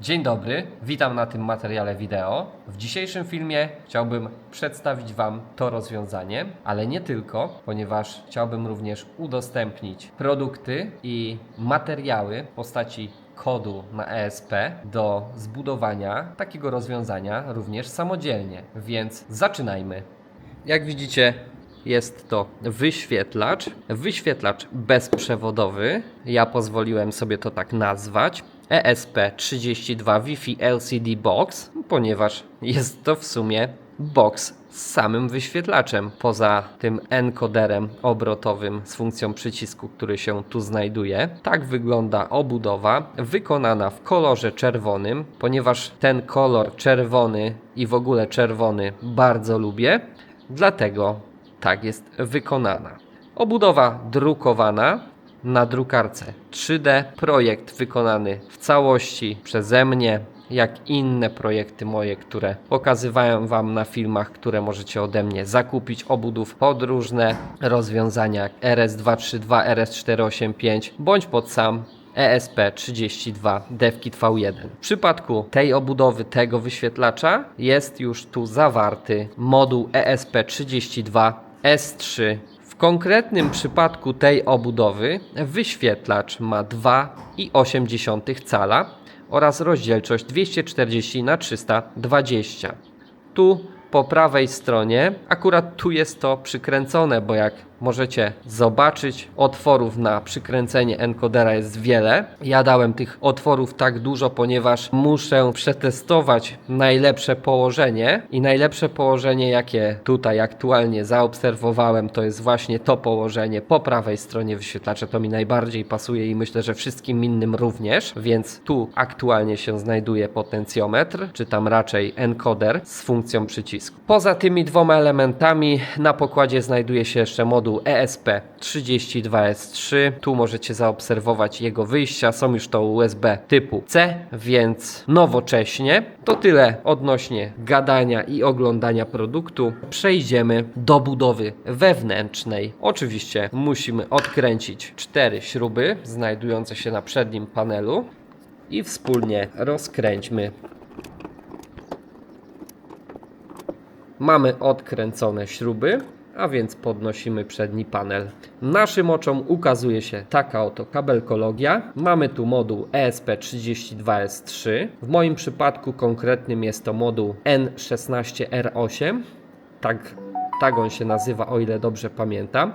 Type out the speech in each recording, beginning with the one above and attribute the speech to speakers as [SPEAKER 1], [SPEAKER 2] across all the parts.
[SPEAKER 1] Dzień dobry, witam na tym materiale wideo. W dzisiejszym filmie chciałbym przedstawić Wam to rozwiązanie, ale nie tylko, ponieważ chciałbym również udostępnić produkty i materiały w postaci kodu na ESP do zbudowania takiego rozwiązania również samodzielnie. Więc zaczynajmy. Jak widzicie, jest to wyświetlacz. Wyświetlacz bezprzewodowy. Ja pozwoliłem sobie to tak nazwać. E ESP32 Wi-Fi LCD Box, ponieważ jest to w sumie box z samym wyświetlaczem, poza tym encoderem obrotowym z funkcją przycisku, który się tu znajduje. Tak wygląda obudowa, wykonana w kolorze czerwonym, ponieważ ten kolor czerwony i w ogóle czerwony bardzo lubię, dlatego tak jest wykonana. Obudowa drukowana na drukarce 3D. Projekt wykonany w całości przeze mnie, jak inne projekty moje, które pokazywałem Wam na filmach, które możecie ode mnie zakupić obudów pod różne rozwiązania jak RS232, RS485 bądź pod sam E ESP32 DevKit V1. W przypadku tej obudowy, tego wyświetlacza jest już tu zawarty moduł E ESP32 S3 w konkretnym przypadku tej obudowy wyświetlacz ma 2,8 cala oraz rozdzielczość 240 na 320. Tu po prawej stronie, akurat tu jest to przykręcone, bo jak możecie zobaczyć, otworów na przykręcenie encodera jest wiele. Ja dałem tych otworów tak dużo, ponieważ muszę przetestować najlepsze położenie i najlepsze położenie, jakie tutaj aktualnie zaobserwowałem, to jest właśnie to położenie po prawej stronie wyświetlacza. To mi najbardziej pasuje i myślę, że wszystkim innym również, więc tu aktualnie się znajduje potencjometr, czy tam raczej encoder z funkcją przycisku. Poza tymi dwoma elementami na pokładzie znajduje się jeszcze moduł E ESP32S3. Tu możecie zaobserwować jego wyjścia. Są już to USB typu C, więc nowocześnie. To tyle odnośnie gadania i oglądania produktu. Przejdziemy do budowy wewnętrznej. Oczywiście musimy odkręcić cztery śruby znajdujące się na przednim panelu i wspólnie rozkręćmy Mamy odkręcone śruby, a więc podnosimy przedni panel. Naszym oczom ukazuje się taka oto kabelkologia. Mamy tu moduł E ESP32S3. W moim przypadku konkretnym jest to moduł N16R8. Tak, tak on się nazywa, o ile dobrze pamiętam.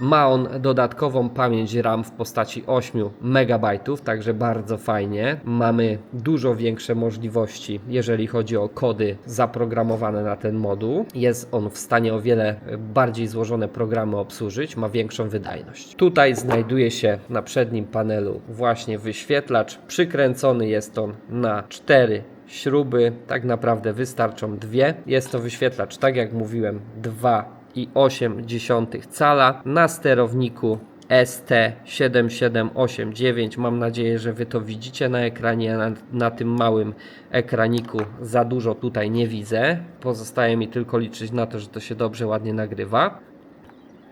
[SPEAKER 1] Ma on dodatkową pamięć RAM w postaci 8 MB, także bardzo fajnie. Mamy dużo większe możliwości, jeżeli chodzi o kody zaprogramowane na ten moduł. Jest on w stanie o wiele bardziej złożone programy obsłużyć, ma większą wydajność. Tutaj znajduje się na przednim panelu właśnie wyświetlacz. Przykręcony jest on na 4 śruby, tak naprawdę wystarczą dwie. Jest to wyświetlacz, tak jak mówiłem, 2,8 cala na sterowniku ST7789. Mam nadzieję, że Wy to widzicie na ekranie. Na, na tym małym ekraniku za dużo tutaj nie widzę. Pozostaje mi tylko liczyć na to, że to się dobrze, ładnie nagrywa.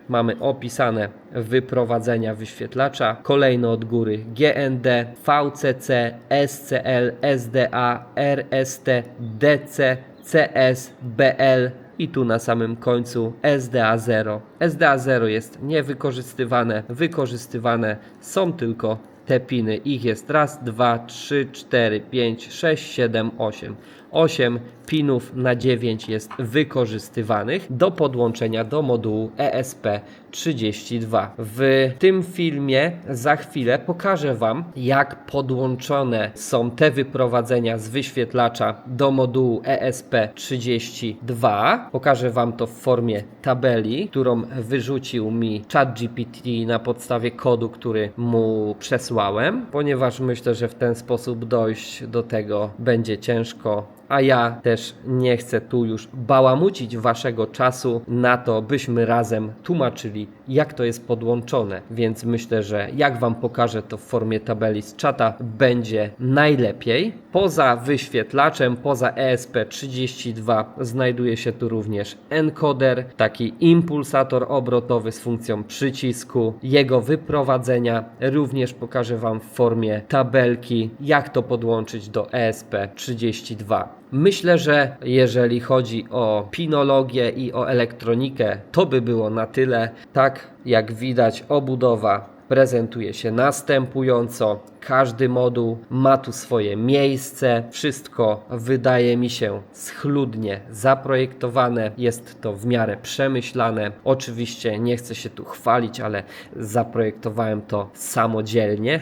[SPEAKER 1] Mamy opisane wyprowadzenia wyświetlacza. Kolejno od góry GND, VCC, SCL, SDA, RST, DC, CS, BL i tu na samym końcu SDA0. SDA0 jest niewykorzystywane, wykorzystywane są tylko te piny. Ich jest raz, dwa, trzy, cztery, pięć, sześć, siedem, osiem. 8 pinów na 9 jest wykorzystywanych do podłączenia do modułu E ESP32. W tym filmie za chwilę pokażę Wam, jak podłączone są te wyprowadzenia z wyświetlacza do modułu E ESP32. Pokażę Wam to w formie tabeli, którą wyrzucił mi ChatGPT na podstawie kodu, który mu przesłałem, ponieważ myślę, że w ten sposób dojść do tego będzie ciężko a ja też nie chcę tu już bałamucić waszego czasu na to, byśmy razem tłumaczyli, jak to jest podłączone. Więc myślę, że jak wam pokażę to w formie tabeli z czata, będzie najlepiej. Poza wyświetlaczem, poza E ESP32 znajduje się tu również encoder, taki impulsator obrotowy z funkcją przycisku, jego wyprowadzenia. Również pokażę wam w formie tabelki, jak to podłączyć do E ESP32. Myślę, że jeżeli chodzi o pinologię i o elektronikę, to by było na tyle. Tak jak widać, obudowa prezentuje się następująco. Każdy moduł ma tu swoje miejsce. Wszystko wydaje mi się schludnie zaprojektowane. Jest to w miarę przemyślane. Oczywiście nie chcę się tu chwalić, ale zaprojektowałem to samodzielnie.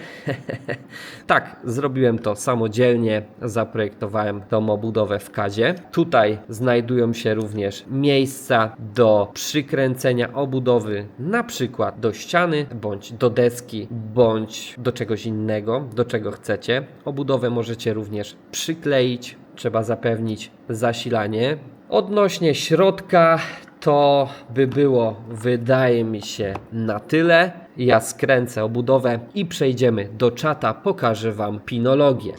[SPEAKER 1] tak, zrobiłem to samodzielnie. Zaprojektowałem tą obudowę w kadzie. Tutaj znajdują się również miejsca do przykręcenia obudowy, na przykład do ściany, bądź do deski, bądź do czegoś innego, do czego chcecie. Obudowę możecie również przykleić. Trzeba zapewnić zasilanie. Odnośnie środka, to by było, wydaje mi się, na tyle. Ja skręcę obudowę i przejdziemy do czata. Pokażę Wam pinologię.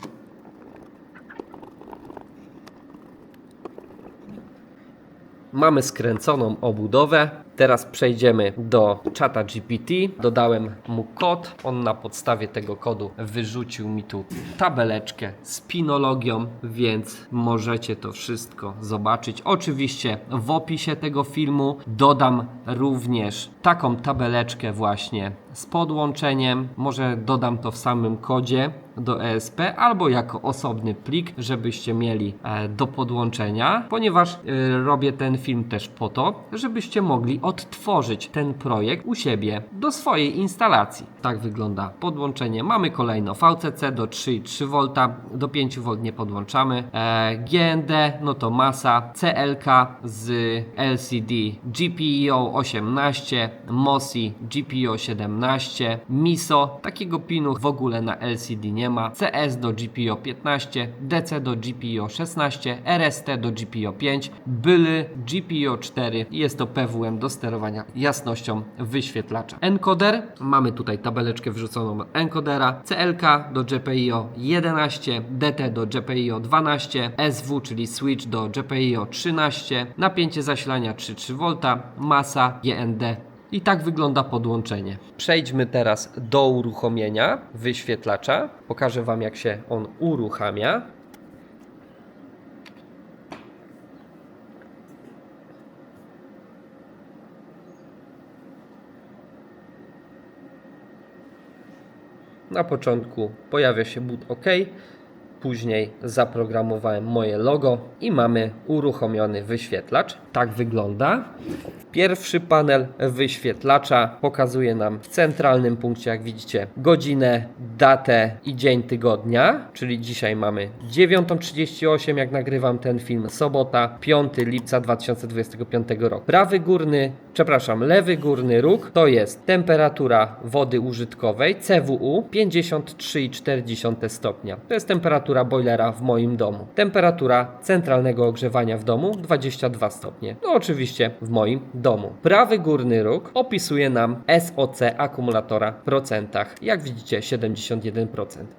[SPEAKER 1] Mamy skręconą obudowę. Teraz przejdziemy do czata GPT. Dodałem mu kod. On na podstawie tego kodu wyrzucił mi tu tabeleczkę z pinologią, więc możecie to wszystko zobaczyć. Oczywiście w opisie tego filmu dodam również taką tabeleczkę właśnie z podłączeniem. Może dodam to w samym kodzie do ESP albo jako osobny plik, żebyście mieli e, do podłączenia, ponieważ e, robię ten film też po to, żebyście mogli odtworzyć ten projekt u siebie do swojej instalacji. Tak wygląda podłączenie. Mamy kolejno VCC do 3,3V, do 5V nie podłączamy. E, GND, no to masa, CLK z LCD GPIO 18, MOSI GPIO 17, MISO, takiego pinu w ogóle na LCD nie ma, CS do GPIO 15, DC do GPIO 16, RST do GPIO 5, byly GPIO 4 i jest to PWM do sterowania jasnością wyświetlacza. Encoder, mamy tutaj tabeleczkę wrzuconą od encodera, CLK do GPIO 11, DT do GPIO 12, SW czyli switch do GPIO 13, napięcie zasilania 3,3V, masa GND i tak wygląda podłączenie. Przejdźmy teraz do uruchomienia wyświetlacza. Pokażę Wam, jak się on uruchamia. Na początku pojawia się boot OK, później zaprogramowałem moje logo i mamy uruchomiony wyświetlacz. Tak wygląda. Pierwszy panel wyświetlacza pokazuje nam w centralnym punkcie, jak widzicie, godzinę, datę i dzień tygodnia, czyli dzisiaj mamy 9.38, jak nagrywam ten film, sobota, 5 lipca 2025 roku. Prawy górny, przepraszam, lewy górny róg to jest temperatura wody użytkowej CWU 53,4 stopnia. To jest temperatura boilera w moim domu. Temperatura centralnego ogrzewania w domu 22 stopnie. No oczywiście w moim domu. Prawy górny róg opisuje nam SOC akumulatora w procentach. Jak widzicie 71%.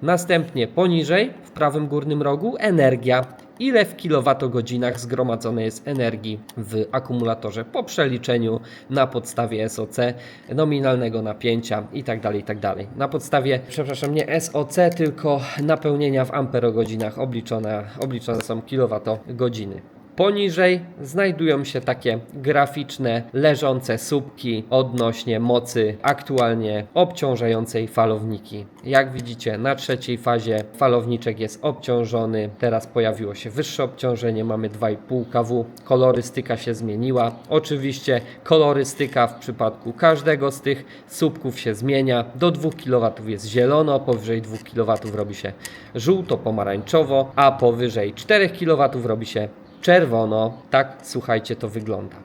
[SPEAKER 1] Następnie poniżej w prawym górnym rogu energia ile w kilowatogodzinach zgromadzone jest energii w akumulatorze po przeliczeniu na podstawie SOC, nominalnego napięcia itd. itd. Na podstawie, przepraszam, nie SOC, tylko napełnienia w amperogodzinach obliczone, obliczone są kilowatogodziny. Poniżej znajdują się takie graficzne, leżące słupki odnośnie mocy aktualnie obciążającej falowniki. Jak widzicie, na trzeciej fazie falowniczek jest obciążony. Teraz pojawiło się wyższe obciążenie, mamy 2,5 kW. Kolorystyka się zmieniła. Oczywiście kolorystyka w przypadku każdego z tych słupków się zmienia. Do 2 kW jest zielono, powyżej 2 kW robi się żółto-pomarańczowo, a powyżej 4 kW robi się czerwono. Tak, słuchajcie, to wygląda.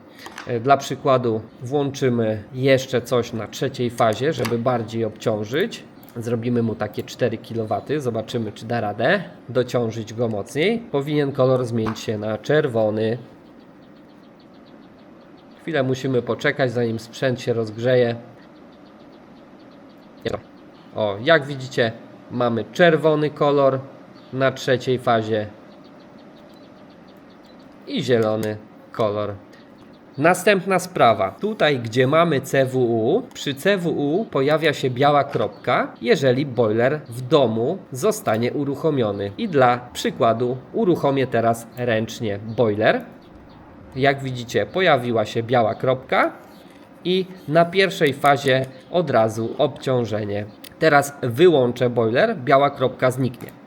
[SPEAKER 1] E, Dla przykładu włączymy jeszcze coś na trzeciej fazie, żeby bardziej obciążyć. Zrobimy mu takie 4 kW. Zobaczymy, czy da radę dociążyć go mocniej. Powinien kolor zmienić się na czerwony. Chwilę musimy poczekać, zanim sprzęt się rozgrzeje. O, jak widzicie, mamy czerwony kolor na trzeciej fazie i zielony kolor. Następna sprawa. Tutaj, gdzie mamy CWU, przy CWU pojawia się biała kropka, jeżeli boiler w domu zostanie uruchomiony. I dla przykładu uruchomię teraz ręcznie boiler. Jak widzicie, pojawiła się biała kropka i na pierwszej fazie od razu obciążenie. Teraz wyłączę boiler, biała kropka zniknie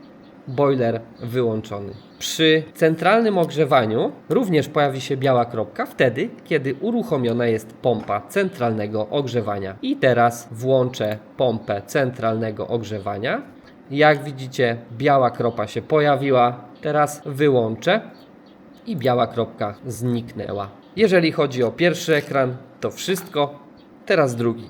[SPEAKER 1] boiler wyłączony. Przy centralnym ogrzewaniu również pojawi się biała kropka wtedy, kiedy uruchomiona jest pompa centralnego ogrzewania. I teraz włączę pompę centralnego ogrzewania. Jak widzicie, biała kropa się pojawiła. Teraz wyłączę i biała kropka zniknęła. Jeżeli chodzi o pierwszy ekran, to wszystko. Teraz drugi.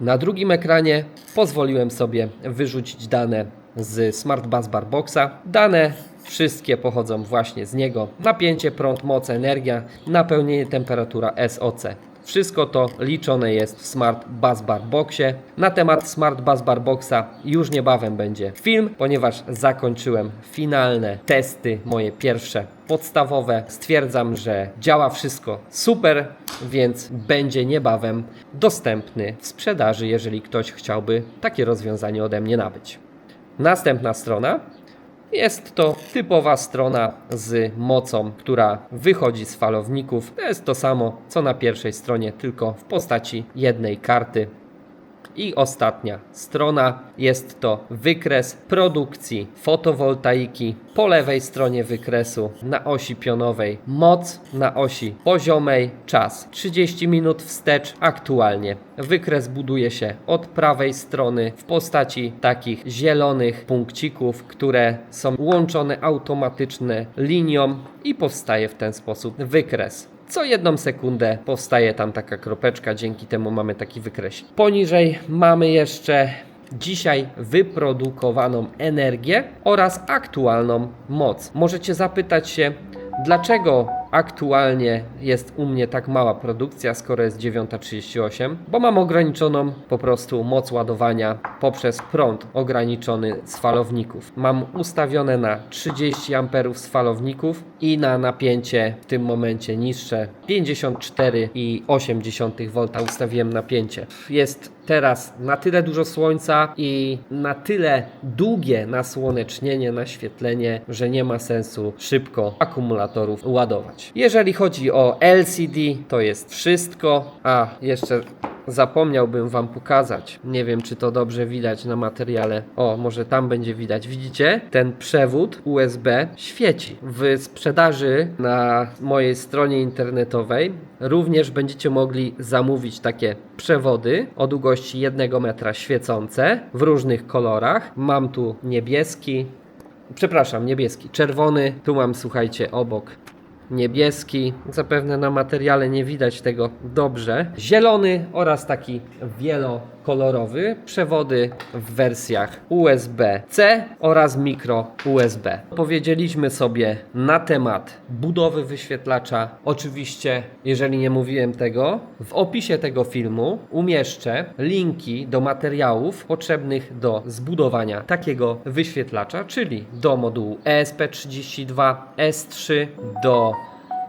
[SPEAKER 1] Na drugim ekranie pozwoliłem sobie wyrzucić dane z Smart Bus Bar Boxa. Dane wszystkie pochodzą właśnie z niego. Napięcie, prąd, moc, energia, napełnienie, temperatura, SOC. Wszystko to liczone jest w Smart Bus Bar Boxie. Na temat Smart Bus Bar Boxa już niebawem będzie film, ponieważ zakończyłem finalne testy, moje pierwsze podstawowe. Stwierdzam, że działa wszystko super, więc będzie niebawem dostępny w sprzedaży, jeżeli ktoś chciałby takie rozwiązanie ode mnie nabyć. Następna strona jest to typowa strona z mocą, która wychodzi z falowników. To jest to samo co na pierwszej stronie, tylko w postaci jednej karty. I ostatnia strona jest to wykres produkcji fotowoltaiki. Po lewej stronie wykresu na osi pionowej moc, na osi poziomej czas 30 minut wstecz aktualnie. Wykres buduje się od prawej strony w postaci takich zielonych punkcików, które są łączone automatycznie linią i powstaje w ten sposób wykres. Co jedną sekundę powstaje tam taka kropeczka, dzięki temu mamy taki wykresik. Poniżej mamy jeszcze dzisiaj wyprodukowaną energię oraz aktualną moc. Możecie zapytać się, dlaczego aktualnie jest u mnie tak mała produkcja, skoro jest 9.38, bo mam ograniczoną po prostu moc ładowania poprzez prąd ograniczony z falowników. Mam ustawione na 30 A z falowników i na napięcie w tym momencie niższe 54,8 V ustawiłem napięcie. Jest teraz na tyle dużo słońca i na tyle długie nasłonecznienie, naświetlenie, że nie ma sensu szybko akumulatorów ładować. Jeżeli chodzi o LCD, to jest wszystko. A, jeszcze zapomniałbym Wam pokazać. Nie wiem, czy to dobrze widać na materiale. O, może tam będzie widać. Widzicie? Ten przewód USB świeci. W sprzedaży na mojej stronie internetowej również będziecie mogli zamówić takie przewody o długości 1 metra świecące w różnych kolorach. Mam tu niebieski, przepraszam, niebieski, czerwony. Tu mam, słuchajcie, obok niebieski. Zapewne na materiale nie widać tego dobrze. Zielony oraz taki wielokolorowy. Przewody w wersjach USB-C oraz mikro USB. Powiedzieliśmy sobie na temat budowy wyświetlacza. Oczywiście, jeżeli nie mówiłem tego, w opisie tego filmu umieszczę linki do materiałów potrzebnych do zbudowania takiego wyświetlacza, czyli do modułu E ESP32, S3, do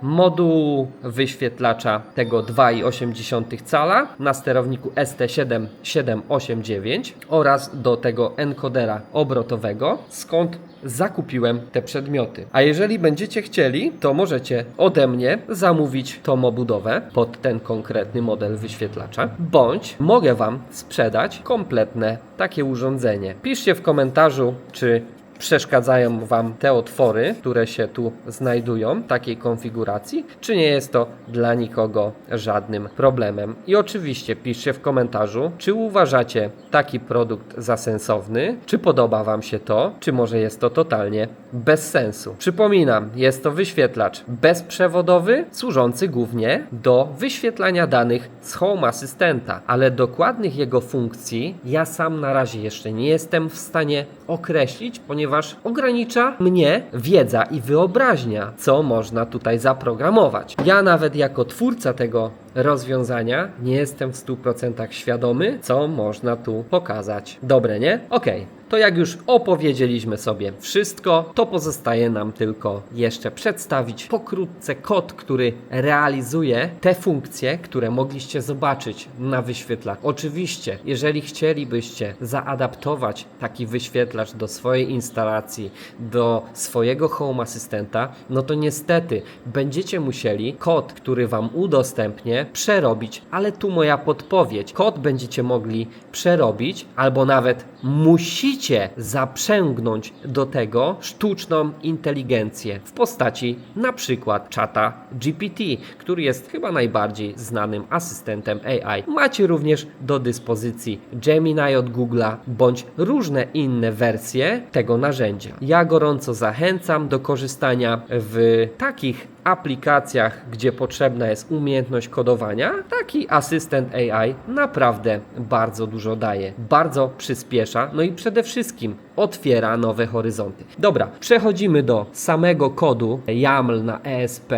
[SPEAKER 1] modułu wyświetlacza tego 2,8 cala na sterowniku ST7789 oraz do tego encodera obrotowego, skąd zakupiłem te przedmioty. A jeżeli będziecie chcieli, to możecie ode mnie zamówić tą obudowę pod ten konkretny model wyświetlacza, bądź mogę Wam sprzedać kompletne takie urządzenie. Piszcie w komentarzu, czy przeszkadzają Wam te otwory, które się tu znajdują, takiej konfiguracji, czy nie jest to dla nikogo żadnym problemem. I oczywiście piszcie w komentarzu, czy uważacie taki produkt za sensowny, czy podoba Wam się to, czy może jest to totalnie bez sensu. Przypominam, jest to wyświetlacz bezprzewodowy, służący głównie do wyświetlania danych z Home Assistanta, ale dokładnych jego funkcji ja sam na razie jeszcze nie jestem w stanie określić, ponieważ ogranicza mnie wiedza i wyobraźnia, co można tutaj zaprogramować. Ja nawet jako twórca tego rozwiązania nie jestem w 100% świadomy, co można tu pokazać. Dobre, nie? Okej. To jak już opowiedzieliśmy sobie wszystko, to pozostaje nam tylko jeszcze przedstawić pokrótce kod, który realizuje te funkcje, które mogliście zobaczyć na wyświetlaczu. Oczywiście, jeżeli chcielibyście zaadaptować taki wyświetlacz do swojej instalacji, do swojego Home Assistanta, no to niestety będziecie musieli kod, który Wam udostępnię, przerobić, ale tu moja podpowiedź. Kod będziecie mogli przerobić, albo nawet musicie zaprzęgnąć do tego sztuczną inteligencję w postaci na przykład czata GPT, który jest chyba najbardziej znanym asystentem AI. Macie również do dyspozycji Gemini od Google'a bądź różne inne wersje tego narzędzia. Ja gorąco zachęcam do korzystania w takich aplikacjach, gdzie potrzebna jest umiejętność kodowania, taki asystent AI naprawdę bardzo dużo daje, bardzo przyspiesza, no i przede wszystkim otwiera nowe horyzonty. Dobra, przechodzimy do samego kodu YAML na ESP.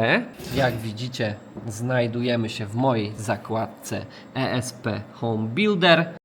[SPEAKER 1] Jak widzicie, znajdujemy się w mojej zakładce ESP Home Builder.